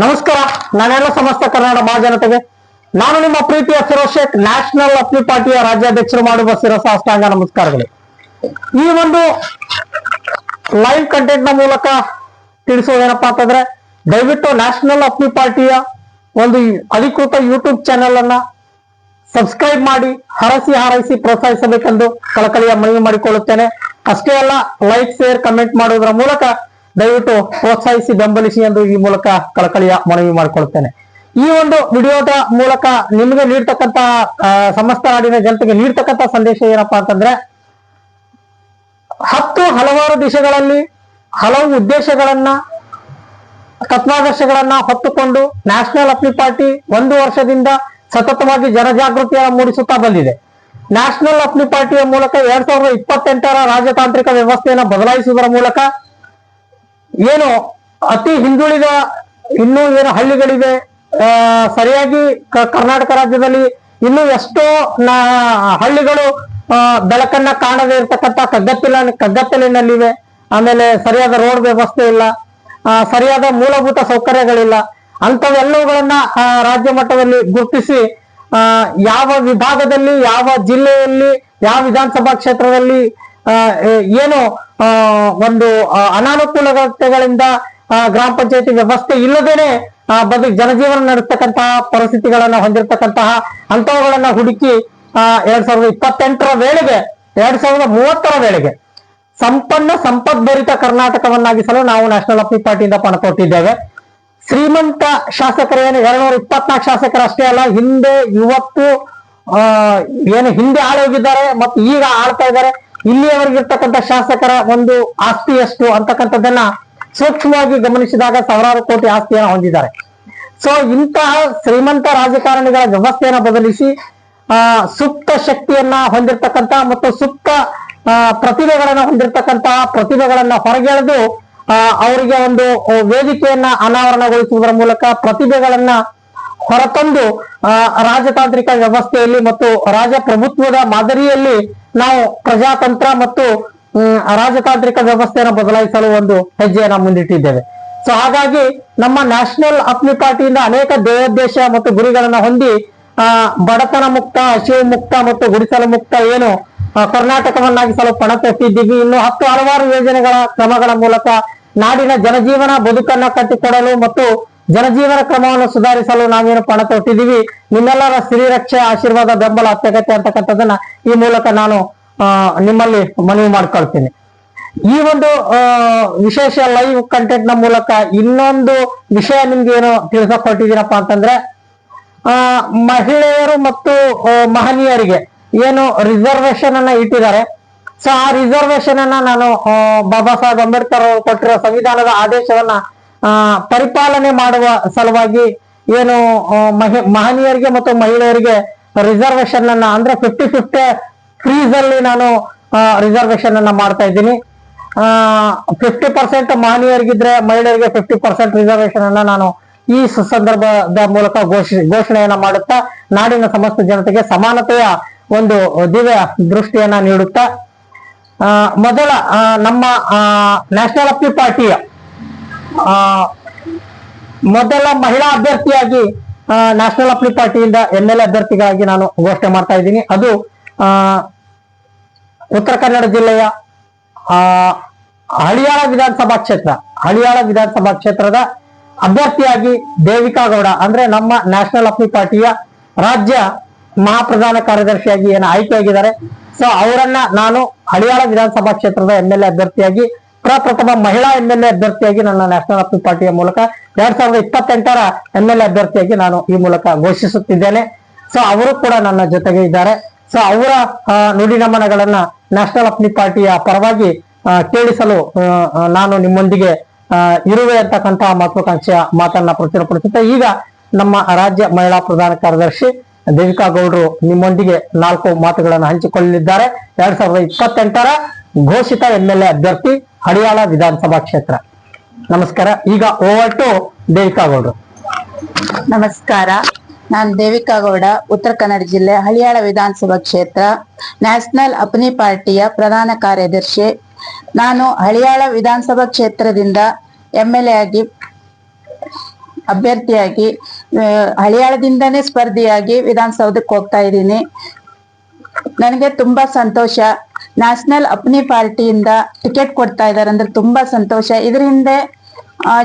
ನಮಸ್ಕಾರ, ನಾನೆಲ್ಲ ಸಮಸ್ತ ಕನ್ನಡ ಮಹಾಜನತೆಗೆ. ನಾನು ನಿಮ್ಮ ಪ್ರೀತಿಯ ಶೇಖ್ ನ್ಯಾಷನಲ್ ಅಪ್ಲಿ ಪಾರ್ಟಿಯ ರಾಜ್ಯಾಧ್ಯಕ್ಷರು ಮಾಡುವ ಶಿರಸ ಅಷ್ಟಾಂಗ ನಮಸ್ಕಾರಗಳು. ಈ ಒಂದು ಲೈವ್ ಕಂಟೆಂಟ್ನ ಮೂಲಕ ತಿಳಿಸೋದೇನಪ್ಪಾ ಅಂತಂದ್ರೆ, ದಯವಿಟ್ಟು ನ್ಯಾಷನಲ್ ಅಪ್ಲಿ ಪಾರ್ಟಿಯ ಒಂದು ಅಧಿಕೃತ ಯೂಟ್ಯೂಬ್ ಚಾನೆಲ್ ಅನ್ನ ಸಬ್ಸ್ಕ್ರೈಬ್ ಮಾಡಿ, ಹರಸಿ ಹಾರೈಸಿ ಪ್ರೋತ್ಸಾಹಿಸಬೇಕೆಂದು ಕಳಕಳಿಯ ಮನವಿ ಮಾಡಿಕೊಳ್ಳುತ್ತೇನೆ. ಅಷ್ಟೇ ಅಲ್ಲ ಲೈಕ್ ಶೇರ್ ಕಮೆಂಟ್ ಮಾಡುವುದರ ಮೂಲಕ ದಯವಿಟ್ಟು ಪ್ರೋತ್ಸಾಹಿಸಿ, ಬೆಂಬಲಿಸಿ ಎಂದು ಈ ಮೂಲಕ ಕಳಕಳಿಯ ಮನವಿ ಮಾಡಿಕೊಳ್ಳುತ್ತೇನೆ. ಈ ಒಂದು ವಿಡಿಯೋದ ಮೂಲಕ ನಿಮಗೆ ನೀಡ್ತಕ್ಕಂತ ಸಮಸ್ತ ನಾಡಿನ ಜನತೆಗೆ ನೀಡ್ತಕ್ಕಂತ ಸಂದೇಶ ಏನಪ್ಪಾ ಅಂತಂದ್ರೆ, ಹತ್ತು ಹಲವಾರು ದಿಶೆಗಳಲ್ಲಿ ಹಲವು ಉದ್ದೇಶಗಳನ್ನ, ತತ್ವಾದರ್ಶಗಳನ್ನ ಹೊತ್ತುಕೊಂಡು ನ್ಯಾಷನಲ್ ಅಪ್ಲಿ ಪಾರ್ಟಿ ಒಂದು ವರ್ಷದಿಂದ ಸತತವಾಗಿ ಜನಜಾಗೃತಿಯನ್ನು ಮೂಡಿಸುತ್ತಾ ಬಂದಿದೆ. ನ್ಯಾಷನಲ್ ಅಪ್ಲಿ ಪಾರ್ಟಿಯ ಮೂಲಕ ಎರಡ್ ಸಾವಿರದ ಇಪ್ಪತ್ತೆಂಟರ ರಾಜತಾಂತ್ರಿಕ ವ್ಯವಸ್ಥೆಯನ್ನು ಬದಲಾಯಿಸುವುದರ ಮೂಲಕ ಏನು ಅತಿ ಹಿಂದುಳಿದ ಇನ್ನೂ ಏನು ಹಳ್ಳಿಗಳಿವೆ ಸರಿಯಾಗಿ ಕರ್ನಾಟಕ ರಾಜ್ಯದಲ್ಲಿ ಇನ್ನೂ ಎಷ್ಟೋ ಹಳ್ಳಿಗಳು ಬೆಳಕನ್ನ ಕಾಣದೇ ಇರತಕ್ಕಂತ ಕಗ್ಗತ್ತಿಲ ಕಗ್ಗತ್ತಲಿನಲ್ಲಿವೆ. ಆಮೇಲೆ ಸರಿಯಾದ ರೋಡ್ ವ್ಯವಸ್ಥೆ ಇಲ್ಲ ಸರಿಯಾದ ಮೂಲಭೂತ ಸೌಕರ್ಯಗಳಿಲ್ಲ. ಅಂಥವೆಲ್ಲವುಗಳನ್ನ ಆ, ರಾಜ್ಯ ಮಟ್ಟದಲ್ಲಿ ಗುರುತಿಸಿ ಯಾವ ವಿಭಾಗದಲ್ಲಿ ಯಾವ ಜಿಲ್ಲೆಯಲ್ಲಿ ಯಾವ ವಿಧಾನಸಭಾ ಕ್ಷೇತ್ರದಲ್ಲಿ ಏನು ಒಂದು ಅನಾನುಕೂಲತೆಗಳಿಂದ ಗ್ರಾಮ ಪಂಚಾಯತಿ ವ್ಯವಸ್ಥೆ ಇಲ್ಲದೇನೆ ಆ, ಬದುಕು ಜನಜೀವನ ನಡೆಸ್ತಕ್ಕಂತಹ ಪರಿಸ್ಥಿತಿಗಳನ್ನ ಹೊಂದಿರತಕ್ಕಂತಹ ಅಂತವುಗಳನ್ನ ಹುಡುಕಿ ಎರಡ್ ಸಾವಿರದ ಇಪ್ಪತ್ತೆಂಟರ ವೇಳೆಗೆ ಎರಡ್ ಸಾವಿರದ ಮೂವತ್ತರ ವೇಳೆಗೆ ಸಂಪನ್ನ ಸಂಪದ್ಭರಿತ ಕರ್ನಾಟಕವನ್ನಾಗಿಸಲು ನಾವು ನ್ಯಾಷನಲ್ ಅಪ್ಲಿ ಪಾರ್ಟಿಯಿಂದ ಪಣ ತೊಟ್ಟಿದ್ದೇವೆ. ಶ್ರೀಮಂತ ಶಾಸಕರೇನು ಎರಡ್ನೂರ ಇಪ್ಪತ್ನಾಲ್ಕು ಶಾಸಕರು ಅಷ್ಟೇ ಅಲ್ಲ ಹಿಂದೆ ಇವತ್ತು ಏನು ಹಿಂದೆ ಆಳೋಗಿದ್ದಾರೆ ಮತ್ತು ಈಗ ಆಳ್ತಾ ಇದ್ದಾರೆ. ಇಲ್ಲಿಯವರೆಗಿರ್ತಕ್ಕಂಥ ಶಾಸಕರ ಒಂದು ಆಸ್ತಿ ಎಷ್ಟು ಅಂತಕ್ಕಂಥದ್ದನ್ನ ಸೂಕ್ಷ್ಮವಾಗಿ ಗಮನಿಸಿದಾಗ ಸಾವಿರಾರು ಕೋಟಿ ಆಸ್ತಿಯನ್ನು ಹೊಂದಿದ್ದಾರೆ. ಸೊ ಇಂತಹ ಶ್ರೀಮಂತ ರಾಜಕಾರಣಿಗಳ ವ್ಯವಸ್ಥೆಯನ್ನು ಬದಲಿಸಿ, ಆ, ಸುಪ್ತ ಶಕ್ತಿಯನ್ನ ಹೊಂದಿರತಕ್ಕಂತ ಮತ್ತು ಸುಪ್ತ ಪ್ರತಿಭೆಗಳನ್ನ ಹೊಂದಿರತಕ್ಕಂತಹ ಪ್ರತಿಭೆಗಳನ್ನ ಹೊರಗೆಳೆದು ಅವರಿಗೆ ಒಂದು ವೇದಿಕೆಯನ್ನ ಅನಾವರಣಗೊಳಿಸುವುದರ ಮೂಲಕ ಪ್ರತಿಭೆಗಳನ್ನ ಹೊರತಂದು ರಾಜತಾಂತ್ರಿಕ ವ್ಯವಸ್ಥೆಯಲ್ಲಿ ಮತ್ತು ರಾಜಪ್ರಭುತ್ವದ ಮಾದರಿಯಲ್ಲಿ ನಾವು ಪ್ರಜಾತಂತ್ರ ಮತ್ತು ರಾಜತಾಂತ್ರಿಕ ವ್ಯವಸ್ಥೆಯನ್ನು ಬದಲಾಯಿಸಲು ಒಂದು ಹೆಜ್ಜೆಯನ್ನ ಮುಂದಿಟ್ಟಿದ್ದೇವೆ. ಸೊ ಹಾಗಾಗಿ ನಮ್ಮ ನ್ಯಾಷನಲ್ ಅಪ್ನಿ ಪಾರ್ಟಿಯಿಂದ ಅನೇಕ ದೇಹೋದ್ದೇಶ ಮತ್ತು ಗುರಿಗಳನ್ನ ಹೊಂದಿ, ಆ, ಬಡತನ ಮುಕ್ತ, ಹಸಿವು ಮುಕ್ತ ಮತ್ತು ಗುಡಿಸಲು ಮುಕ್ತ ಏನು ಕರ್ನಾಟಕವನ್ನಾಗಿಸಲು ಪಣ ತೊಟ್ಟಿದ್ದೀವಿ. ಇನ್ನು ಹತ್ತು ಹಲವಾರು ಯೋಜನೆಗಳ ಕ್ರಮಗಳ ಮೂಲಕ ನಾಡಿನ ಜನಜೀವನ ಬದುಕನ್ನ ಕಟ್ಟಿಕೊಡಲು ಮತ್ತು ಜನಜೀವನ ಕ್ರಮವನ್ನು ಸುಧಾರಿಸಲು ನಾವೇನು ಪಣ ತೊಟ್ಟಿದ್ದೀವಿ ನಿಮ್ಮೆಲ್ಲರ ಶ್ರೀರಕ್ಷೆ ಆಶೀರ್ವಾದ ಬೆಂಬಲ ಅತ್ಯಗತ್ಯ ಅಂತಕ್ಕಂಥದ್ದನ್ನ ಈ ಮೂಲಕ ನಾನು ನಿಮ್ಮಲ್ಲಿ ಮನವಿ ಮಾಡ್ಕೊಳ್ತೀನಿ. ಈ ಒಂದು ವಿಶೇಷ ಲೈವ್ ಕಂಟೆಂಟ್ನ ಮೂಲಕ ಇನ್ನೊಂದು ವಿಷಯ ನಿಮ್ಗೆ ಏನು ತಿಳಿಸಕ್ ಅಂತಂದ್ರೆ ಆ, ಮಹಿಳೆಯರು ಮತ್ತು ಮಹನೀಯರಿಗೆ ಏನು ರಿಸರ್ವೇಶನ್ ಅನ್ನ ಇಟ್ಟಿದ್ದಾರೆ. ಸೊ ಆ ರಿಸರ್ವೇಶನ್ ಅನ್ನ ನಾನು ಬಾಬಾ ಸಾಹೇಬ್ ಅಂಬೇಡ್ಕರ್ ಅವರು ಕೊಟ್ಟಿರೋ ಸಂವಿಧಾನದ ಆದೇಶವನ್ನ ಪರಿಪಾಲನೆ ಮಾಡುವ ಸಲುವಾಗಿ ಏನು ಮಹನೀಯರಿಗೆ ಮತ್ತು ಮಹಿಳೆಯರಿಗೆ ರಿಸರ್ವೇಶನ್ ಅನ್ನ ಅಂದ್ರೆ ಫಿಫ್ಟಿ ಫಿಫ್ಟಿ ಫ್ರೀಸ್ ಅಲ್ಲಿ ನಾನು ರಿಸರ್ವೇಶನ್ ಅನ್ನ ಮಾಡ್ತಾ ಇದ್ದೀನಿ. ಫಿಫ್ಟಿ ಪರ್ಸೆಂಟ್ ಮಹನೀಯರಿಗಿದ್ರೆ ಮಹಿಳೆಯರಿಗೆ ಫಿಫ್ಟಿ ಪರ್ಸೆಂಟ್ ರಿಸರ್ವೇಶನ್ ಅನ್ನ ನಾನು ಈ ಸುಸಂದರ್ಭದ ಸಂದರ್ಭದ ಮೂಲಕ ಘೋಷಿ, ಘೋಷಣೆಯನ್ನ ಮಾಡುತ್ತಾ, ನಾಡಿನ ಸಮಸ್ತ ಜನತೆಗೆ ಸಮಾನತೆಯ ಒಂದು ದಿವ್ಯ ದೃಷ್ಟಿಯನ್ನ ನೀಡುತ್ತಾ ಮೊದಲ ನಮ್ಮ ನ್ಯಾಷನಲ್ ಅಪ್ಪಿ ಪಾರ್ಟಿಯ ಮೊದಲ ಮಹಿಳಾ ಅಭ್ಯರ್ಥಿಯಾಗಿ ನ್ಯಾಷನಲ್ ಅಪ್ಲಿ ಪಾರ್ಟಿಯಿಂದ ಎಂ ಎಲ್ ಅಭ್ಯರ್ಥಿಗಾಗಿ ನಾನು ಘೋಷಣೆ ಮಾಡ್ತಾ ಇದ್ದೀನಿ. ಅದು ಆ, ಉತ್ತರ ಕನ್ನಡ ಜಿಲ್ಲೆಯ ಆ, ಹಳಿಯಾಳ ವಿಧಾನಸಭಾ ಕ್ಷೇತ್ರ ಹಳಿಯಾಳ ವಿಧಾನಸಭಾ ಕ್ಷೇತ್ರದ ಅಭ್ಯರ್ಥಿಯಾಗಿ ದೇವಿಕಾ ಗೌಡ ಅಂದ್ರೆ ನಮ್ಮ ನ್ಯಾಷನಲ್ ಅಪ್ಲಿ ಪಾರ್ಟಿಯ ರಾಜ್ಯ ಮಹಾಪ್ರಧಾನ ಕಾರ್ಯದರ್ಶಿಯಾಗಿ ಏನು ಆಯ್ಕೆಯಾಗಿದ್ದಾರೆ. ಸೊ ಅವರನ್ನ ನಾನು ಹಳಿಯಾಳ ವಿಧಾನಸಭಾ ಕ್ಷೇತ್ರದ ಎಂ ಎಲ್ ಎ ಅಭ್ಯರ್ಥಿಯಾಗಿ ಪ್ರಪ್ರಥಮ ಮಹಿಳಾ ಎಂ ಎಲ್ ಎ ಅಭ್ಯರ್ಥಿಯಾಗಿ ನನ್ನ ನ್ಯಾಷನಲ್ ಅಪ್ಲಿ ಪಾರ್ಟಿಯ ಮೂಲಕ ಎರಡ್ ಸಾವಿರದ ಇಪ್ಪತ್ತೆಂಟರ ಎಂ ಎಲ್ ಎ ಅಭ್ಯರ್ಥಿಯಾಗಿ ನಾನು ಈ ಮೂಲಕ ಘೋಷಿಸುತ್ತಿದ್ದೇನೆ. ಸೊ ಅವರು ಕೂಡ ನನ್ನ ಜೊತೆಗೆ ಇದ್ದಾರೆ. ಸೊ ಅವರ ನುಡಿ ನಮನಗಳನ್ನ ನ್ಯಾಷನಲ್ ಅಪ್ನಿ ಪಾರ್ಟಿಯ ಪರವಾಗಿ ಕೇಳಿಸಲು ನಾನು ನಿಮ್ಮೊಂದಿಗೆ ಇರುವೆ ಅಂತಕ್ಕಂತಹ ಮಹತ್ವಾಕಾಂಕ್ಷೆಯ ಮಾತನ್ನ ಪ್ರಚುರಪಡಿಸುತ್ತೆ, ಈಗ ನಮ್ಮ ರಾಜ್ಯ ಮಹಿಳಾ ಪ್ರಧಾನ ಕಾರ್ಯದರ್ಶಿ ದೇವಿಕಾ ಗೌಡ್ರು ನಿಮ್ಮೊಂದಿಗೆ ನಾಲ್ಕು ಮಾತುಗಳನ್ನು ಹಂಚಿಕೊಳ್ಳಲಿದ್ದಾರೆ. ಎರಡ್ ಸಾವಿರದ ಇಪ್ಪತ್ತೆಂಟರ ಘೋಷಿತ ಎಂ ಎಲ್ ಎ ಅಭ್ಯರ್ಥಿ ಹಳಿಯಾಳ ವಿಧಾನಸಭಾ ಕ್ಷೇತ್ರ. ನಮಸ್ಕಾರ, ಈಗ ಓವರ್ ಟು ದೇವಿಕಾ ಗೌಡ್ರು ನಮಸ್ಕಾರ, ನಾನು ದೇವಿಕಾ ಗೌಡ ಉತ್ತರ ಕನ್ನಡ ಜಿಲ್ಲೆ ಹಳಿಯಾಳ ವಿಧಾನಸಭಾ ಕ್ಷೇತ್ರ. ನ್ಯಾಷನಲ್ ಅಪ್ನಿ ಪಾರ್ಟಿಯ ಪ್ರಧಾನ ಕಾರ್ಯದರ್ಶಿ. ನಾನು ಹಳಿಯಾಳ ವಿಧಾನಸಭಾ ಕ್ಷೇತ್ರದಿಂದ ಎಂ ಎಲ್ ಎ ಆಗಿ, ಅಭ್ಯರ್ಥಿಯಾಗಿ ಹಳಿಯಾಳದಿಂದನೇ ಸ್ಪರ್ಧಿಯಾಗಿ ವಿಧಾನಸೌಧಕ್ಕೆ ಹೋಗ್ತಾ ಇದ್ದೀನಿ. ನನಗೆ ತುಂಬಾ ಸಂತೋಷ. ನ್ಯಾಷನಲ್ ಅಪ್ನಿ ಪಾರ್ಟಿಯಿಂದ ಟಿಕೆಟ್ ಕೊಡ್ತಾ ಇದ್ದಾರೆ ಅಂದ್ರೆ ತುಂಬಾ ಸಂತೋಷ ಇದರಿಂದ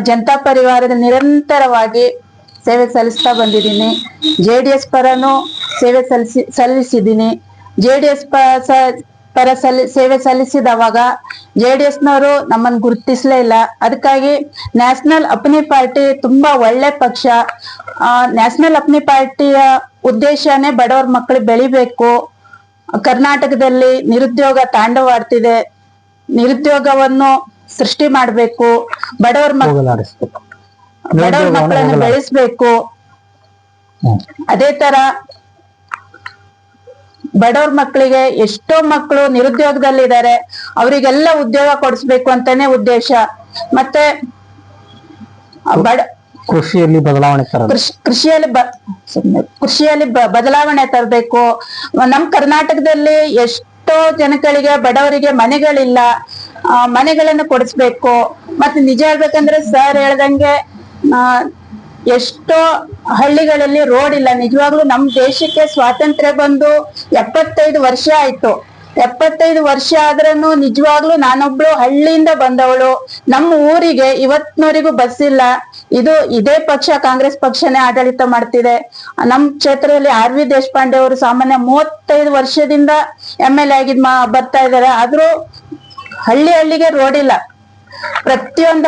ಜನತಾ ಪರಿವಾರದ ನಿರಂತರವಾಗಿ ಸೇವೆ ಸಲ್ಲಿಸ್ತಾ ಬಂದಿದ್ದೀನಿ ಜೆ ಡಿ ಎಸ್ ಪರನು ಸೇವೆ ಸಲ್ಲಿಸಿ ಸಲ್ಲಿಸಿದ್ದೀನಿ ಜೆ ಡಿ ಎಸ್ ಪರ ಸಲ್ಲಿ ಸೇವೆ ಸಲ್ಲಿಸಿದವಾಗ ಜೆ ಡಿ ಎಸ್ನವರು ನಮ್ಮನ್ನು ಗುರುತಿಸಲೇ ಇಲ್ಲ ಅದಕ್ಕಾಗಿ ನ್ಯಾಷನಲ್ ಅಪ್ನಿ ಪಾರ್ಟಿ ತುಂಬಾ ಒಳ್ಳೆ ಪಕ್ಷ ನ್ಯಾಷನಲ್ ಅಪ್ನಿ ಪಾರ್ಟಿಯ ಉದ್ದೇಶನೇ ಬಡವರ ಮಕ್ಕಳು ಬೆಳಿಬೇಕು ಕರ್ನಾಟಕದಲ್ಲಿ ನಿರುದ್ಯೋಗ ತಾಂಡವಾಡ್ತಿದೆ. ನಿರುದ್ಯೋಗವನ್ನು ಸೃಷ್ಟಿ ಮಾಡಬೇಕು. ಬಡವರ ಬಡವರ ಮಕ್ಕಳನ್ನು ಬೆಳೆಸ್ಬೇಕು. ಅದೇ ತರ ಬಡವ್ರ ಮಕ್ಕಳಿಗೆ ಎಷ್ಟೋ ಮಕ್ಕಳು ನಿರುದ್ಯೋಗದಲ್ಲಿದ್ದಾರೆ. ಅವರಿಗೆಲ್ಲ ಉದ್ಯೋಗ ಕೊಡಿಸ್ಬೇಕು ಅಂತಾನೆ ಉದ್ದೇಶ. ಮತ್ತೆ ಬಡ ಕೃಷಿಯಲ್ಲಿ ಬದಲಾವಣೆ ಕೃಷಿ, ಕೃಷಿಯಲ್ಲಿ. ಕೃಷಿಯಲ್ಲಿ ಬದಲಾವಣೆ ತರಬೇಕು. ನಮ್ ಕರ್ನಾಟಕದಲ್ಲಿ ಎಷ್ಟೋ ಜನಗಳಿಗೆ, ಬಡವರಿಗೆ ಮನೆಗಳಿಲ್ಲ. ಮನೆಗಳನ್ನು ಕೊಡಿಸ್ಬೇಕು. ಮತ್ತೆ ನಿಜ ಹೇಳ್ಬೇಕಂದ್ರೆ ಸರ್ ಹೇಳ್ದಂಗೆ ಎಷ್ಟೋ ಹಳ್ಳಿಗಳಲ್ಲಿ ರೋಡ್ ಇಲ್ಲ. ನಿಜವಾಗ್ಲೂ ನಮ್ ದೇಶಕ್ಕೆ ಸ್ವಾತಂತ್ರ್ಯ ಬಂದು ಎಪ್ಪತ್ತೈದು ವರ್ಷ ಆಯ್ತು. ಎಪ್ಪತ್ತೈದು ವರ್ಷ ಆದ್ರೂ ನಿಜವಾಗ್ಲೂ ನಾನೊಬ್ಳು ಹಳ್ಳಿಯಿಂದ ಬಂದವಳು. ನಮ್ಮ ಊರಿಗೆ ಇವತ್ನವರೆಗೂ ಬಸ್ ಇಲ್ಲ. ಇದು ಇದೇ ಪಕ್ಷ, ಕಾಂಗ್ರೆಸ್ ಪಕ್ಷನೇ ಆಡಳಿತ ಮಾಡ್ತಿದೆ. ನಮ್ಮ ಕ್ಷೇತ್ರದಲ್ಲಿ ಆರ್ ವಿ ದೇಶಪಾಂಡೆ ಅವರು ಸಾಮಾನ್ಯ ಮೂವತ್ತೈದು ವರ್ಷದಿಂದ ಎಂ ಎಲ್ ಎ ಆಗಿದ್ ಬರ್ತಾ ಇದಾರೆ. ಆದ್ರೂ ಹಳ್ಳಿ ಹಳ್ಳಿಗೆ ರೋಡ್ ಇಲ್ಲ. ಪ್ರತಿಯೊಂದ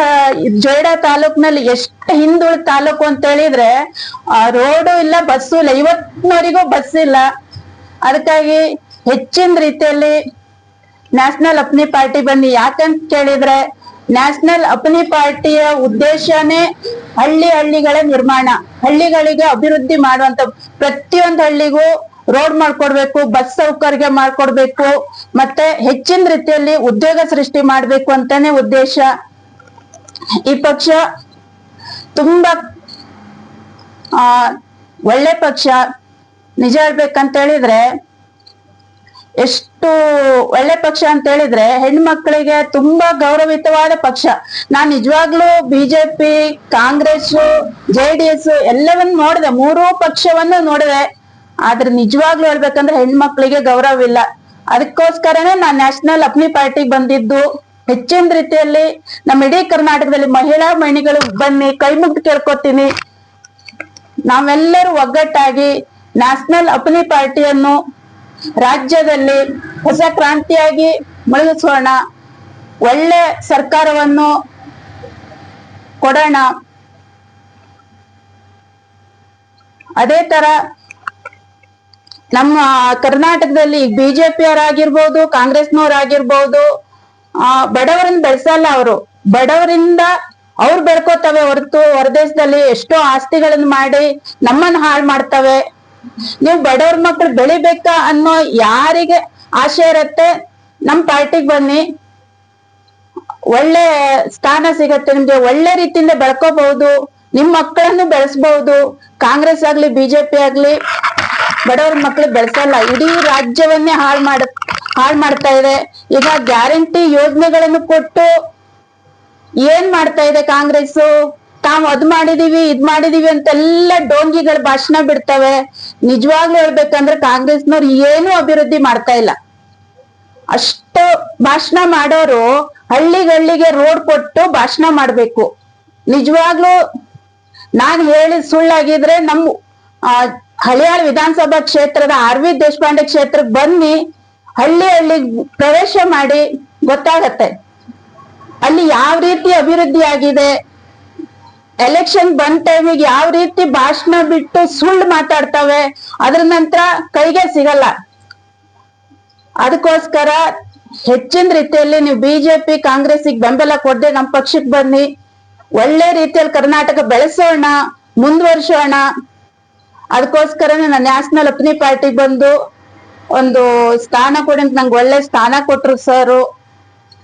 ಜೊಯ್ಡಾ ತಾಲೂಕ್ನಲ್ಲಿ ಎಷ್ಟು ಹಿಂದುಳಿದ ತಾಲೂಕು ಅಂತ ಹೇಳಿದ್ರೆ, ಆ ರೋಡು ಇಲ್ಲ ಬಸ್ಸು ಇಲ್ಲ. ಇವತ್ತಿನವರೆಗೂ ಬಸ್ ಇಲ್ಲ. ಅದಕ್ಕಾಗಿ ಹೆಚ್ಚಿನ ರೀತಿಯಲ್ಲಿ ನ್ಯಾಷನಲ್ ಅಪ್ನಿ ಪಾರ್ಟಿ ಬನ್ನಿ. ಯಾಕಂತ ಕೇಳಿದ್ರೆ ನ್ಯಾಷನಲ್ ಅಪ್ನಿ ಪಾರ್ಟಿಯ ಉದ್ದೇಶನೇ ಹಳ್ಳಿ ಹಳ್ಳಿಗಳ ನಿರ್ಮಾಣ. ಹಳ್ಳಿಗಳಿಗೆ ಅಭಿವೃದ್ಧಿ ಮಾಡುವಂತ ಪ್ರತಿಯೊಂದು ಹಳ್ಳಿಗೂ ರೋಡ್ ಮಾಡ್ಕೊಡ್ಬೇಕು, ಬಸ್ ಸೌಕರ್ಯ ಮಾಡ್ಕೊಡ್ಬೇಕು, ಮತ್ತೆ ಹೆಚ್ಚಿನ ರೀತಿಯಲ್ಲಿ ಉದ್ಯೋಗ ಸೃಷ್ಟಿ ಮಾಡ್ಬೇಕು ಅಂತಾನೆ ಉದ್ದೇಶ. ಈ ಪಕ್ಷ ತುಂಬಾ, ಆ, ಒಳ್ಳೆ ಪಕ್ಷ. ನಿಜ ಹೇಳ್ಬೇಕಂತ ಹೇಳಿದ್ರೆ ಎಷ್ಟು ಒಳ್ಳೆ ಪಕ್ಷ ಅಂತ ಹೇಳಿದ್ರೆ ಹೆಣ್ಮಕ್ಳಿಗೆ ತುಂಬಾ ಗೌರವಿತವಾದ ಪಕ್ಷ. ನಾನ್ ನಿಜವಾಗ್ಲೂ BJP Congress J D S ಎಲ್ಲವನ್ನ ನೋಡಿದೆ. ಮೂರೂ ಪಕ್ಷವನ್ನು ನೋಡಿದೆ. ಆದ್ರೆ ನಿಜವಾಗ್ಲೂ ಹೇಳ್ಬೇಕಂದ್ರೆ ಹೆಣ್ಮಕ್ಳಿಗೆ ಗೌರವ ಇಲ್ಲ ಅದಕ್ಕೋಸ್ಕರನೇ ನಾನ್ ನ್ಯಾಷನಲ್ ಅಪ್ನಿ ಪಾರ್ಟಿಗೆ ಬಂದಿದ್ದು. ಹೆಚ್ಚಿನ ರೀತಿಯಲ್ಲಿ ನಮ್ಮ ಇಡೀ ಕರ್ನಾಟಕದಲ್ಲಿ ಮಹಿಳಾ ಮಣಿಗಳು ಬನ್ನಿ, ಕೈ ಮುಗ್ದು ಕೇಳ್ಕೊತೀನಿ. ನಾವೆಲ್ಲರೂ ಒಗ್ಗಟ್ಟಾಗಿ ನ್ಯಾಷನಲ್ ಅಪ್ನಿ ಪಾರ್ಟಿಯನ್ನು ರಾಜ್ಯದಲ್ಲಿ ಹೊಸ ಕ್ರಾಂತಿಯಾಗಿ ಮುಳುಗಿಸೋಣ. ಒಳ್ಳೆ ಸರ್ಕಾರವನ್ನು ಕೊಡೋಣ. ಅದೇ ತರ ನಮ್ಮ ಕರ್ನಾಟಕದಲ್ಲಿ ಬಿಜೆಪಿಯವರಾಗಿರ್ಬೋದು, ಕಾಂಗ್ರೆಸ್ನವರಾಗಿರ್ಬೋದು, ಆ, ಬಡವರನ್ನ ಬೆಳೆಸಲ್ಲ ಅವರು. ಬಡವರಿಂದ ಅವ್ರು ಬೆಳ್ಕೋತವೆ ಹೊರತು ಹೊರದೇಶದಲ್ಲಿ ಎಷ್ಟೋ ಆಸ್ತಿಗಳನ್ನ ಮಾಡಿ ನಮ್ಮನ್ನ ಹಾಳು ಮಾಡ್ತವೆ. ನೀವು ಬಡವ್ರ ಮಕ್ಳು ಬೆಳಿಬೇಕಾ ಅನ್ನೋ ಯಾರಿಗೆ ಆಸೆ ಇರತ್ತೆ, ನಮ್ ಪಾರ್ಟಿಗೆ ಬನ್ನಿ. ಒಳ್ಳೆ ಸ್ಥಾನ ಸಿಗತ್ತೆ, ನಿಮ್ಗೆ ಒಳ್ಳೆ ರೀತಿಯಿಂದ ಬೆಳ್ಕೋಬಹುದು, ನಿಮ್ ಮಕ್ಕಳನ್ನು ಬೆಳೆಸಬಹುದು. ಕಾಂಗ್ರೆಸ್ ಆಗ್ಲಿ, ಬಿಜೆಪಿ ಆಗ್ಲಿ, ಬಡವ್ರ ಮಕ್ಳು ಬೆಳೆಸಲ್ಲ, ಇಡೀ ರಾಜ್ಯವನ್ನೇ ಹಾಳು ಮಾಡ, ಹಾಳು ಮಾಡ್ತಾ ಇದೆ. ಈಗ ಗ್ಯಾರಂಟಿ ಯೋಜನೆಗಳನ್ನು ಕೊಟ್ಟು ಏನ್ ಮಾಡ್ತಾ ಇದೆ ಕಾಂಗ್ರೆಸ್ ತಾವ್ ಅದ್ ಮಾಡಿದೀವಿ ಇದ್ ಮಾಡಿದೀವಿ ಅಂತೆಲ್ಲ ಡೋಂಗಿಗಳ ಭಾಷಣ ಬಿಡ್ತವೆ. ನಿಜವಾಗ್ಲೂ ಹೇಳ್ಬೇಕಂದ್ರೆ ಕಾಂಗ್ರೆಸ್ನವ್ರು ಏನು ಅಭಿವೃದ್ಧಿ ಮಾಡ್ತಾ ಇಲ್ಲ. ಅಷ್ಟು ಭಾಷಣ ಮಾಡೋರು ಹಳ್ಳಿಗಳಿಗೆ ರೋಡ್ ಕೊಟ್ಟು ಭಾಷಣ ಮಾಡ್ಬೇಕು. ನಿಜವಾಗ್ಲೂ ನಾನ್ ಹೇಳಿ ಸುಳ್ಳಾಗಿದ್ರೆ ನಮ್ಮ ಆ, ಹಳಿಯಾಳ ವಿಧಾನಸಭಾ ಕ್ಷೇತ್ರದ ಆರ್ ವಿ ದೇಶಪಾಂಡೆ ಕ್ಷೇತ್ರಕ್ಕೆ ಬನ್ನಿ ಹಳ್ಳಿ ಹಳ್ಳಿ ಪ್ರವೇಶ ಮಾಡಿ ಗೊತ್ತಾಗತ್ತೆ. ಅಲ್ಲಿ ಯಾವ ರೀತಿ ಅಭಿವೃದ್ಧಿ ಆಗಿದೆ ಎಲೆಕ್ಷನ್ ಬಂದ ಟೈಮಿಗೆ ಯಾವ ರೀತಿ ಭಾಷಣ ಬಿಟ್ಟು ಸುಳ್ಳು ಮಾತಾಡ್ತವೆ, ಅದ್ರ ನಂತರ ಕೈಗೆ ಸಿಗಲ್ಲ. ಅದಕ್ಕೋಸ್ಕರ ಹೆಚ್ಚಿನ ರೀತಿಯಲ್ಲಿ ನೀವು ಬಿಜೆಪಿ ಕಾಂಗ್ರೆಸ್ಗೆ ಬೆಂಬಲ ಕೊಡದೆ ನಮ್ಮ ಪಕ್ಷಕ್ಕೆ ಬನ್ನಿ. ಒಳ್ಳೆ ರೀತಿಯಲ್ಲಿ ಕರ್ನಾಟಕ ಬೆಳೆಸೋಣ, ಮುಂದುವರಿಸೋಣ. ಅದಕ್ಕೋಸ್ಕರನೇ ನಾನು ನ್ಯಾಷನಲ್ ಅಪ್ನಿ ಪಾರ್ಟಿಗೆ ಬಂದು ಒಂದು ಸ್ಥಾನ ಕೊಡಿ ನಂಗೆ ಒಳ್ಳೆ ಸ್ಥಾನ ಕೊಟ್ರು ಸರ್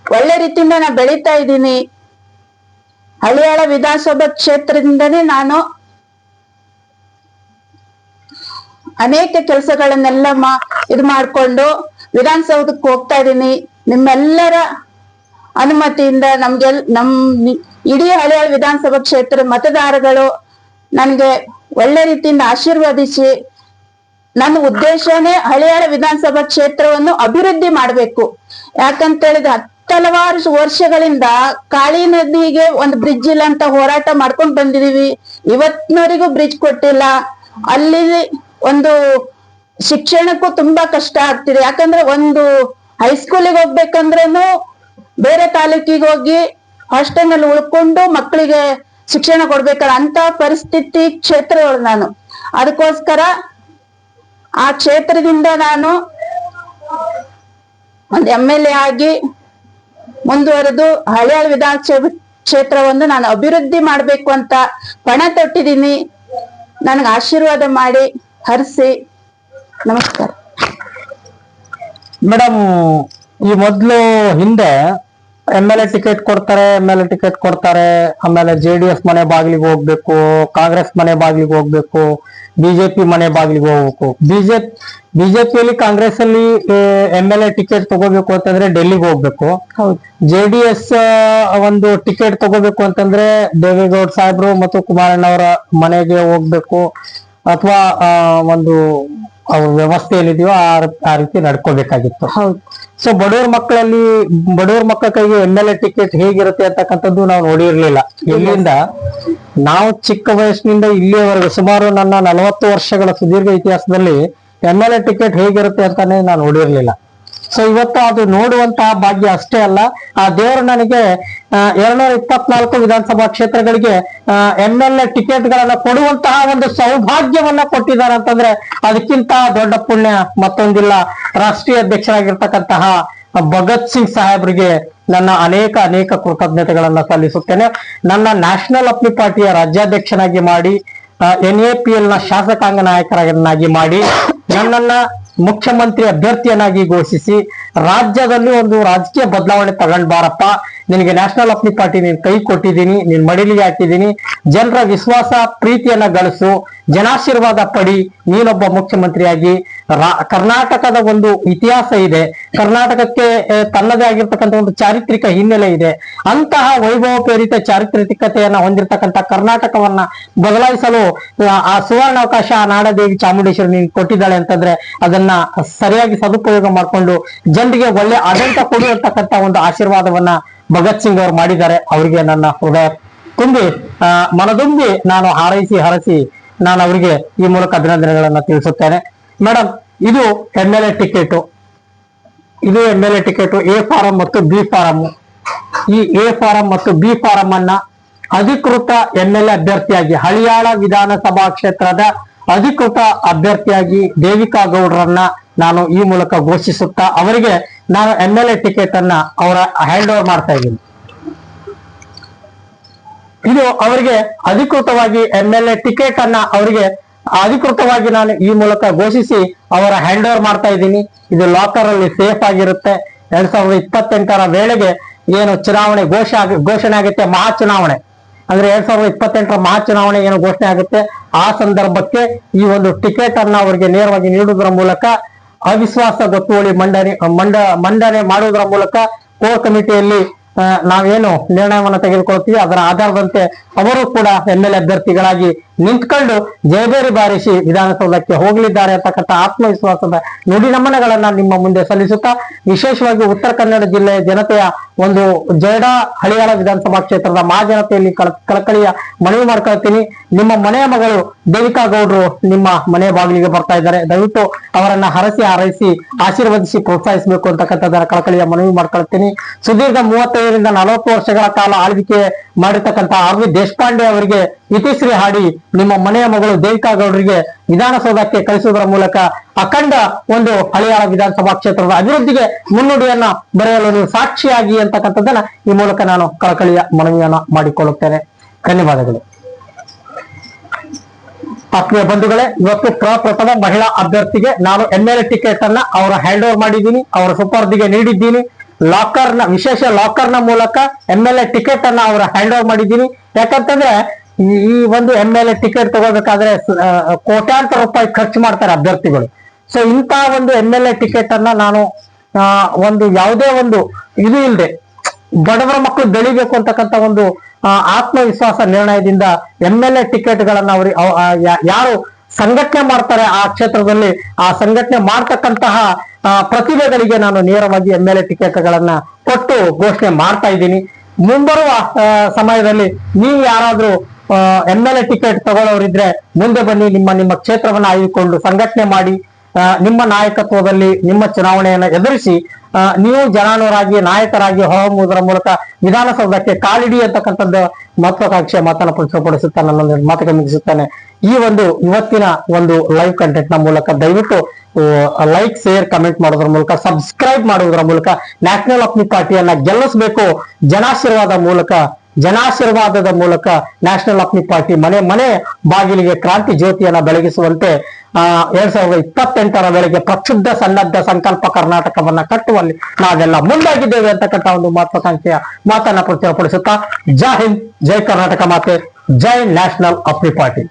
ಒಳ್ಳೆ ರೀತಿಯಿಂದ ನಾ ಬೆಳೀತಾ ಇದ್ದೀನಿ. ಹಳಿಯಾಳ ವಿಧಾನಸಭಾ ಕ್ಷೇತ್ರದಿಂದನೇ ನಾನು ಅನೇಕ ಕೆಲಸಗಳನ್ನೆಲ್ಲ ಮಾ, ಇದು ಮಾಡ್ಕೊಂಡು ವಿಧಾನಸೌಧಕ್ಕೆ ಹೋಗ್ತಾ ಇದ್ದೀನಿ. ನಿಮ್ಮೆಲ್ಲರ ಅನುಮತಿಯಿಂದ ನಮ್ಗೆಲ್, ನಮ್ ಇಡೀ ಹಳಿಯಾಳ ವಿಧಾನಸಭಾ ಕ್ಷೇತ್ರ ಮತದಾರಗಳು ನನಗೆ ಒಳ್ಳೆ ರೀತಿಯಿಂದ ಆಶೀರ್ವದಿಸಿ ನನ್ನ ಉದ್ದೇಶನೇ ಹಳಿಯಾಳ ವಿಧಾನಸಭಾ ಕ್ಷೇತ್ರವನ್ನು ಅಭಿವೃದ್ಧಿ ಮಾಡಬೇಕು. ಯಾಕಂತ ಹತ್ತಲವಾರು ವರ್ಷಗಳಿಂದ ಕಾಳಿ ನದಿಗೆ ಒಂದು ಬ್ರಿಡ್ಜ್ ಇಲ್ಲ ಅಂತ ಹೋರಾಟ ಮಾಡ್ಕೊಂಡು ಬಂದಿದೀವಿ. ಇವತ್ತಿನವರೆಗೂ ಬ್ರಿಡ್ಜ್ ಕೊಟ್ಟಿಲ್ಲ. ಅಲ್ಲಿ ಒಂದು ಶಿಕ್ಷಣಕ್ಕೂ ತುಂಬಾ ಕಷ್ಟ ಆಗ್ತಿದೆ. ಯಾಕಂದ್ರೆ ಒಂದು ಹೈಸ್ಕೂಲಿಗೆ ಹೋಗ್ಬೇಕಂದ್ರೂ ಬೇರೆ ತಾಲೂಕಿಗೆ ಹೋಗಿ ಹಾಸ್ಟೆಲ್ನಲ್ಲಿ ಉಳ್ಕೊಂಡು ಮಕ್ಕಳಿಗೆ ಶಿಕ್ಷಣ ಕೊಡ್ಬೇಕಲ್ಲ ಅಂತ ಪರಿಸ್ಥಿತಿ ಕ್ಷೇತ್ರಗಳು ನಾನು. ಅದಕ್ಕೋಸ್ಕರ ಆ ಕ್ಷೇತ್ರದಿಂದ ನಾನು ಒಂದು ಎಂ ಎಲ್ ಎ ಆಗಿ ಮುಂದುವರೆದು ಹಳೆಯ ವಿಧಾನಸಭೆ ಕ್ಷೇತ್ರವನ್ನು ನಾನು ಅಭಿವೃದ್ಧಿ ಮಾಡ್ಬೇಕು ಅಂತ ಪಣ ತೊಟ್ಟಿದ್ದೀನಿ. ನನಗೆ ಆಶೀರ್ವಾದ ಮಾಡಿ, ಹರಿಸಿ. ನಮಸ್ಕಾರ. ಮೇಡಮ್, ಈ ಮೊದ್ಲು ಹಿಂದೆ ಎಂ ಎಲ್ ಎ ಟಿಕೆಟ್ ಕೊಡ್ತಾರೆ ಎಂ ಎಲ್ ಎ ಟಿಕೆಟ್ ಕೊಡ್ತಾರೆ. ಆಮೇಲೆ ಜೆ ಡಿ ಎಸ್ ಮನೆ ಬಾಗಿಲಿಗೆ ಹೋಗ್ಬೇಕು ಕಾಂಗ್ರೆಸ್ ಮನೆ ಬಾಗಿಲಿಗೆ ಹೋಗ್ಬೇಕು ಬಿಜೆಪಿ ಮನೆ ಬಾಗಿಲಿಗೆ ಹೋಗ್ಬೇಕು. ಬಿಜೆಪಿ ಬಿಜೆಪಿಯಲ್ಲಿ ಕಾಂಗ್ರೆಸ್ ಅಲ್ಲಿ ಎಂ ಎಲ್ ಎ ಟಿಕೆಟ್ ತಗೋಬೇಕು ಅಂತಂದ್ರೆ ಡೆಲ್ಲಿಗೆ ಹೋಗ್ಬೇಕು. ಜೆ ಡಿ ಎಸ್ ಒಂದು ಟಿಕೆಟ್ ತಗೋಬೇಕು ಅಂತಂದ್ರೆ ದೇವೇಗೌಡ ಸಾಹೇಬ್ರು ಮತ್ತು ಕುಮಾರಣ್ಣವರ ಮನೆಗೆ ಹೋಗ್ಬೇಕು. ಅಥವಾ ಒಂದು ಅವ್ರ ವ್ಯವಸ್ಥೆ ಏನಿದೆಯೋ ಆ ಆ ರೀತಿ ನಡ್ಕೋಬೇಕಾಗಿತ್ತು. ಹೌದು. ಸೊ ಬಡವ್ರ ಮಕ್ಕಳಲ್ಲಿ, ಬಡವ್ರ ಮಕ್ಕಳ ಕೈಗೆ ಎಂ ಎಲ್ ಎ ಟಿಕೆಟ್ ಹೇಗಿರುತ್ತೆ ಅಂತಕ್ಕಂಥದ್ದು ನಾವು ನೋಡಿರ್ಲಿಲ್ಲ. ಇಲ್ಲಿಂದ ನಾವು ಚಿಕ್ಕ ವಯಸ್ಸಿನಿಂದ ಇಲ್ಲಿಯವರೆಗೆ ಸುಮಾರು ನನ್ನ ನಲವತ್ತು ವರ್ಷಗಳ ಸುದೀರ್ಘ ಇತಿಹಾಸದಲ್ಲಿ ಎಂ ಎಲ್ ಎ ಟಿಕೆಟ್ ಹೇಗಿರುತ್ತೆ ಅಂತಾನೆ ನಾನು ನೋಡಿರ್ಲಿಲ್ಲ. ಸೊ ಇವತ್ತು ಅದು ನೋಡುವಂತಹ ಭಾಗ್ಯ ಅಷ್ಟೇ ಅಲ್ಲ. ಆ, ದೇವರು ನನಗೆ ಎರಡ್ನೂರ ಇಪ್ಪತ್ನಾಲ್ಕು ವಿಧಾನಸಭಾ ಕ್ಷೇತ್ರಗಳಿಗೆ ಎಂ ಎಲ್ ಎ ಟಿಕೆಟ್ ಗಳನ್ನ ಕೊಡುವಂತಹ ಒಂದು ಸೌಭಾಗ್ಯವನ್ನ ಕೊಟ್ಟಿದ್ದಾರೆ ಅಂತಂದ್ರೆ ಅದಕ್ಕಿಂತ ದೊಡ್ಡ ಪುಣ್ಯ ಮತ್ತೊಂದಿಲ್ಲ. ರಾಷ್ಟ್ರೀಯ ಅಧ್ಯಕ್ಷರಾಗಿರ್ತಕ್ಕಂತಹ ಭಗತ್ ಸಿಂಗ್ ಸಾಹೇಬ್ರಿಗೆ ನನ್ನ ಅನೇಕ ಅನೇಕ ಕೃತಜ್ಞತೆಗಳನ್ನ ಸಲ್ಲಿಸುತ್ತೇನೆ. ನನ್ನ ನ್ಯಾಷನಲ್ ಅಪ್ಲಿ ಪಾರ್ಟಿಯ ರಾಜ್ಯಾಧ್ಯಕ್ಷನಾಗಿ ಮಾಡಿ ಎನ್ ಎ ಪಿ ಎಲ್ನ ಶಾಸಕಾಂಗ ನಾಯಕರನ್ನಾಗಿ ಮಾಡಿ, ನನ್ನನ್ನ ಮುಖ್ಯಮಂತ್ರಿ ಅಭ್ಯರ್ಥಿಯನ್ನಾಗಿ ಘೋಷಿಸಿ ರಾಜ್ಯದಲ್ಲಿ ಒಂದು ರಾಜಕೀಯ ಬದಲಾವಣೆ ತಗೊಂಡ್ ಬಾರಪ್ಪ ನಿನಗೆ ನ್ಯಾಷನಲ್ ಅಪ್ಲಿ ಪಾರ್ಟಿ ನೀನ್ ಕೈ ಕೊಟ್ಟಿದ್ದೀನಿ, ನೀನ್ ಮಡಿಲಿಗೆ ಹಾಕಿದ್ದೀನಿ. ಜನರ ವಿಶ್ವಾಸ, ಪ್ರೀತಿಯನ್ನ ಗಳಿಸು. ಜನಾಶೀರ್ವಾದ ಪಡಿ. ನೀನೊಬ್ಬ ಮುಖ್ಯಮಂತ್ರಿಯಾಗಿ. ಕರ್ನಾಟಕದ ಒಂದು ಇತಿಹಾಸ ಇದೆ. ಕರ್ನಾಟಕಕ್ಕೆ ತನ್ನದೇ ಆಗಿರ್ತಕ್ಕಂಥ ಒಂದು ಚಾರಿತ್ರಿಕ ಹಿನ್ನೆಲೆ ಇದೆ. ಅಂತಹ ವೈಭವಪೇರಿತ ಚಾರಿತ್ರಿಕತೆಯನ್ನ ಹೊಂದಿರತಕ್ಕಂಥ ಕರ್ನಾಟಕವನ್ನ ಬದಲಾಯಿಸಲು ಆ ಸುವರ್ಣಾವಕಾಶ ಆ ನಾಡದೇವಿ ಚಾಮುಂಡೇಶ್ವರಿ ನೀನು ಕೊಟ್ಟಿದ್ದಾಳೆ ಅಂತಂದ್ರೆ ಅದನ್ನ ಸರಿಯಾಗಿ ಸದುಪಯೋಗ ಮಾಡಿಕೊಂಡು, ಜನರಿಗೆ ಒಳ್ಳೆ ಆಡಳಿತ ಕೊಡುವಂತಕ್ಕಂಥ ಒಂದು ಆಶೀರ್ವಾದವನ್ನ ಭಗತ್ ಸಿಂಗ್ ಅವರು ಮಾಡಿದ್ದಾರೆ. ಅವರಿಗೆ ನನ್ನ ಹೃದಯ ತುಂಬಿ ಮನದುಂಬಿ ನಾನು ಹಾರೈಸಿ ಹರಸಿ ನಾನು ಅವರಿಗೆ ಈ ಮೂಲಕ ಅಭಿನಂದನೆಗಳನ್ನ ತಿಳಿಸುತ್ತೇನೆ. ಮೇಡಮ್ ಇದು ಎಂ ಎಲ್ ಎ ಟಿಕೆಟ್. ಇದು M L A ticket, A form ಮತ್ತು ಬಿ ಫಾರಂ. ಈ ಎ ಫಾರಂ ಮತ್ತು ಬಿ ಫಾರಂ ಅನ್ನ ಅಧಿಕೃತ ಎಂ ಎಲ್ ಎ ಅಭ್ಯರ್ಥಿಯಾಗಿ ಹಳಿಯಾಳ ವಿಧಾನಸಭಾ ಕ್ಷೇತ್ರದ ಅಧಿಕೃತ ಅಭ್ಯರ್ಥಿಯಾಗಿ ದೇವಿಕಾ ಗೌಡ್ರನ್ನ ನಾನು ಈ ಮೂಲಕ ಘೋಷಿಸುತ್ತಾ ಅವರಿಗೆ ನಾನು ಎಂ ಎಲ್ ಎ ಟಿಕೆಟ್ ಅನ್ನ ಅವರ ಹ್ಯಾಂಡ್ ಓವರ್ ಮಾಡ್ತಾ ಇದ್ದೀನಿ. ಇದು ಅವರಿಗೆ ಅಧಿಕೃತವಾಗಿ ಎಂ ಎಲ್ ಎ ಟಿಕೆಟ್ ಅನ್ನ ಅವರಿಗೆ ಅಧಿಕೃತವಾಗಿ ನಾನು ಈ ಮೂಲಕ ಘೋಷಿಸಿ ಅವರ ಹ್ಯಾಂಡ್ ಓವರ್ ಮಾಡ್ತಾ ಇದ್ದೀನಿ. ಇದು ಲಾಕರ್ ಅಲ್ಲಿ ಸೇಫ್ ಆಗಿರುತ್ತೆ. ಎರಡ್ ಸಾವಿರದ ಇಪ್ಪತ್ತೆಂಟರ ವೇಳೆಗೆ ಏನು ಚುನಾವಣೆ ಘೋಷ ಘೋಷಣೆ ಆಗುತ್ತೆ ಮಹಾ ಚುನಾವಣೆ ಅಂದ್ರೆ ಎರಡ್ ಸಾವಿರದ ಇಪ್ಪತ್ತೆಂಟರ ಮಹಾ ಚುನಾವಣೆ ಏನು ಘೋಷಣೆ ಆಗುತ್ತೆ? ಆ ಸಂದರ್ಭಕ್ಕೆ ಈ ಒಂದು ಟಿಕೆಟ್ ಅನ್ನ ಅವರಿಗೆ ನೇರವಾಗಿ ನೀಡುವುದರ ಮೂಲಕ ಅವಿಶ್ವಾಸ ಗೊತ್ತುವಳಿ ಮಂಡನೆ, ಮಂಡ, ಮಂಡನೆ ಮಾಡುವುದರ ಮೂಲಕ ಕೋರ್ ಕಮಿಟಿಯಲ್ಲಿ ನಾವೇನು ನಿರ್ಣಯವನ್ನು ತೆಗೆದುಕೊಳ್ತೀವಿ, ಅದರ ಆಧಾರದಂತೆ ಅವರು ಕೂಡ ಎಂ ಎಲ್ ಅಭ್ಯರ್ಥಿಗಳಾಗಿ ನಿಂತ್ಕೊಂಡು ಜಯಬೇರಿ ಬಾರಿಸಿ ವಿಧಾನಸೌಧಕ್ಕೆ ಹೋಗಲಿದ್ದಾರೆ ಅಂತಕ್ಕಂಥ ಆತ್ಮವಿಶ್ವಾಸದ ನುಡಿ ನಮನಗಳನ್ನ ನಿಮ್ಮ ಮುಂದೆ ಸಲ್ಲಿಸುತ್ತಾ ವಿಶೇಷವಾಗಿ ಉತ್ತರ ಕನ್ನಡ ಜಿಲ್ಲೆಯ ಜನತೆಯ ಒಂದು ಜಯಡ ಹಳಿಯಾಳ ವಿಧಾನಸಭಾ ಕ್ಷೇತ್ರದ ಮಹಾಜನತೆಯಲ್ಲಿ ಕಳ, ಕಳಕಳಿಯ ಮನವಿ ಮಾಡ್ಕೊಳ್ತೀನಿ. ನಿಮ್ಮ ಮನೆಯ ಮಗಳು ದೇವಿಕಾ ಗೌಡ್ರು ನಿಮ್ಮ ಮನೆ ಬಾಗಿಲಿಗೆ ಬರ್ತಾ ಇದ್ದಾರೆ. ದಯವಿಟ್ಟು ಅವರನ್ನ ಹರಸಿ ಹಾರೈಸಿ ಆಶೀರ್ವದಿಸಿ ಪ್ರೋತ್ಸಾಹಿಸಬೇಕು ಅಂತಕ್ಕಂಥದ್ದರ ಕಳಕಳಿಯ ಮನವಿ ಮಾಡ್ಕೊಳ್ತೀನಿ. ಸುದೀರ್ಘ ಮೂವತ್ತೈದರಿಂದ ನಲವತ್ತು ವರ್ಷಗಳ ಕಾಲ ಆಳ್ವಿಕೆ ಮಾಡಿರ್ತಕ್ಕಂಥ ಆರ್ ವಿ ದೇಶಪಾಂಡೆ ಅವರಿಗೆ ಇತಿಶ್ರೀ ಹಾಡಿ ನಿಮ್ಮ ಮನೆಯ ಮಗಳು ದೇವಿಕಾ ಗೌಡರಿಗೆ ವಿಧಾನಸೌಧಕ್ಕೆ ಕಳಿಸುವುದರ ಮೂಲಕ ಅಖಂಡ ಒಂದು ಹಳೆಯಾಳ ವಿಧಾನಸಭಾ ಕ್ಷೇತ್ರದ ಅಭಿವೃದ್ಧಿಗೆ ಮುನ್ನುಡಿಯನ್ನ ಬರೆಯಲು ನೀವು ಸಾಕ್ಷಿಯಾಗಿ ಅಂತಕ್ಕಂಥದ್ದನ್ನ ಈ ಮೂಲಕ ನಾನು ಕಳಕಳಿಯ ಮನವಿಯನ್ನ ಮಾಡಿಕೊಳ್ಳುತ್ತೇನೆ. ಧನ್ಯವಾದಗಳು. ಆತ್ಮೀಯ ಬಂಧುಗಳೇ, ಇವತ್ತು ಪ್ರಪ್ರಥಮ ಮಹಿಳಾ ಅಭ್ಯರ್ಥಿಗೆ ನಾನು ಎಂ ಎಲ್ ಎ ಟಿಕೆಟ್ ಅನ್ನ ಅವರ ಹ್ಯಾಂಡ್ ಓವರ್ ಮಾಡಿದ್ದೀನಿ, ಅವರ ಸುಪರ್ದಿಗೆ ನೀಡಿದ್ದೀನಿ. ಲಾಕರ್ನ ವಿಶೇಷ ಲಾಕರ್ನ ಮೂಲಕ ಎಂ ಎಲ್ ಎ ಟಿಕೆಟ್ ಅನ್ನ ಅವರ ಹ್ಯಾಂಡ್ ಓವರ್ ಮಾಡಿದ್ದೀನಿ. ಯಾಕಂತಂದ್ರೆ ಈ- ಒಂದು ಎಂ ಎಲ್ ಎ ಟಿಕೆಟ್ ತಗೋಬೇಕಾದ್ರೆ ಕೋಟ್ಯಾಂತರ ರೂಪಾಯಿ ಖರ್ಚು ಮಾಡ್ತಾರೆ ಅಭ್ಯರ್ಥಿಗಳು. ಸೊ ಇಂತ ಒಂದು ಎಂ ಎಲ್ ಎ ಟಿಕೆಟ್ ಅನ್ನ ನಾನು ಒಂದು ಯಾವುದೇ ಒಂದು ಇದು ಇಲ್ಲದೆ ಬಡವರ ಮಕ್ಕಳು ಬೆಳಿಬೇಕು ಅಂತಕ್ಕಂಥ ಒಂದು ಆತ್ಮವಿಶ್ವಾಸ ನಿರ್ಣಯದಿಂದ ಎಂ ಎಲ್ ಎ ಟಿಕೆಟ್ ಗಳನ್ನ ಅವ್ರಿ ಯಾರು ಸಂಘಟನೆ ಮಾಡ್ತಾರೆ ಆ ಕ್ಷೇತ್ರದಲ್ಲಿ, ಆ ಸಂಘಟನೆ ಮಾಡ್ತಕ್ಕಂತಹ ಪ್ರತಿಭೆಗಳಿಗೆ ನಾನು ನೇರವಾಗಿ ಎಂ ಎಲ್ ಎ ಟಿಕೆಟ್ ಗಳನ್ನ ಕೊಟ್ಟು ಘೋಷಣೆ ಮಾಡ್ತಾ ಇದ್ದೀನಿ. ಮುಂಬರುವ ಸಮಯದಲ್ಲಿ ನೀವು ಯಾರಾದ್ರೂ ಎಂ ಎಲ್ ಎ ಟಿಕೆಟ್ ತಗೊಳ್ಳೋರಿದ್ರೆ ಮುಂದೆ ಬನ್ನಿ, ನಿಮ್ಮ ನಿಮ್ಮ ಕ್ಷೇತ್ರವನ್ನ ಆಯ್ದುಕೊಂಡು ಸಂಘಟನೆ ಮಾಡಿ ನಿಮ್ಮ ನಾಯಕತ್ವದಲ್ಲಿ ನಿಮ್ಮ ಚುನಾವಣೆಯನ್ನು ಎದುರಿಸಿ ನೀವು ಜನಾನುರಾಗಿ, ನಾಯಕರಾಗಿ ಹೊರಹೊಮ್ಮುವುದರ ಮೂಲಕ ವಿಧಾನಸೌಧಕ್ಕೆ ಕಾಲಿಡಿ ಅಂತಕ್ಕಂಥದ್ದು ಮಹತ್ವಾಕಾಂಕ್ಷೆಯ ಮಾತನ್ನು ಪ್ರಚುರಪಡಿಸುತ್ತಾ ನನ್ನ ಮಾತುಗೆ ಮುಗಿಸುತ್ತಾನೆ. ಈ ಒಂದು ಇವತ್ತಿನ ಒಂದು ಲೈವ್ ಕಂಟೆಂಟ್ನ ಮೂಲಕ ದಯವಿಟ್ಟು ಲೈಕ್ ಶೇರ್ ಕಮೆಂಟ್ ಮಾಡೋದ್ರ ಮೂಲಕ ಸಬ್ಸ್ಕ್ರೈಬ್ ಮಾಡುವುದರ ಮೂಲಕ ನ್ಯಾಷನಲ್ ಅಪ್ನಿ ಪಾರ್ಟಿಯನ್ನ ಗೆಲ್ಲಿಸಬೇಕು, ಜನಾಶೀರ್ವಾದ ಮೂಲಕ ಜನಾಶೀರ್ವಾದದ ಮೂಲಕ ನ್ಯಾಷನಲ್ ಅಪ್ನಿ ಪಾರ್ಟಿ ಮನೆ ಮನೆ ಬಾಗಿಲಿಗೆ ಕ್ರಾಂತಿ ಜ್ಯೋತಿಯನ್ನ ಬೆಳಗಿಸುವಂತೆ, ಆ, ಎರಡ್ ಸಾವಿರದ ಇಪ್ಪತ್ತೆಂಟರ ವೇಳೆಗೆ ಪ್ರಕ್ಷುಬ್ಧ ಸನ್ನದ್ಧ ಸಂಕಲ್ಪ ಕರ್ನಾಟಕವನ್ನ ಕಟ್ಟುವಲ್ಲಿ ನಾವೆಲ್ಲ ಮುಂದಾಗಿದ್ದೇವೆ ಅಂತಕ್ಕಂಥ ಒಂದು ಮಹತ್ವಾಕಾಂಕ್ಷೆಯ ಮಾತನ್ನ ಪ್ರಚುರಪಡಿಸುತ್ತಾ ಜೈ ಹಿಂದ್, ಜೈ ಕರ್ನಾಟಕ ಮಾತೆ, ಜೈ ನ್ಯಾಷನಲ್ ಅಪ್ನಿ ಪಾರ್ಟಿ